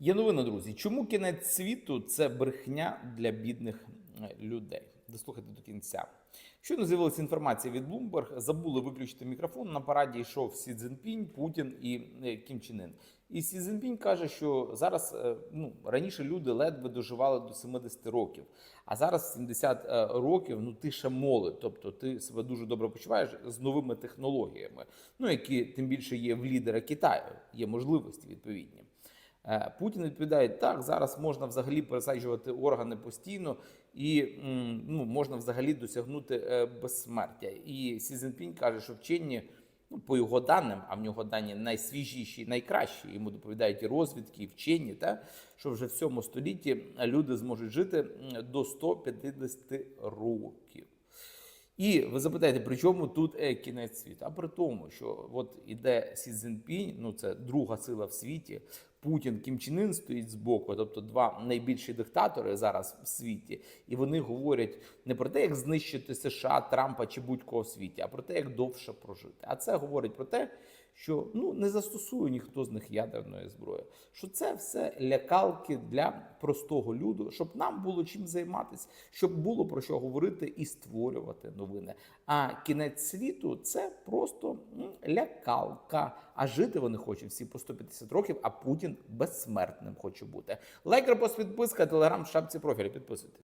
Є новина, друзі. Чому кінець світу це брехня для бідних е, людей? Дослухайте до кінця. Щойно з'явилася інформація від Bloomberg, забули виключити мікрофон. На параді йшов Сі Цзіньпінь, Путін і е, Кім Чен Ін. І Сі Цзіньпінь каже, що зараз е, ну раніше люди ледве доживали до 70 років, а зараз 70 е, років. Ну ти ще молодь, тобто ти себе дуже добре почуваєш з новими технологіями, ну які тим більше є в лідера Китаю, є можливості відповідні. Е, Путін відповідає: так, зараз можна взагалі пересаджувати органи постійно, і ну, можна взагалі досягнути е, безсмертя. І Сі Цзіньпінь каже, що вчені, ну, по його даним, а в нього дані найсвіжіші, найкращі. Йому доповідають і розвідки, і вчені, та що вже в цьому столітті люди зможуть жити до 150 років. І ви запитаєте, при чому тут е, кінець світу? А при тому, що от іде Сі Цзіньпінь, ну це друга сила в світі. Путін Кім Чен Ін стоїть збоку, тобто два найбільші диктатори зараз в світі, і вони говорять не про те, як знищити США, Трампа чи будь-кого в світі, а про те, як довше прожити. А це говорить про те, що ну не застосує ніхто з них ядерної зброї. Що це все лякалки для простого люду, щоб нам було чим займатися, щоб було про що говорити і створювати новини. А кінець світу це просто лякалка. А жити вони хочуть всі по 150 років, а Путін безсмертним хоче бути. Лайк, репост, підписка, телеграм шапці профілю. Підписуйтесь.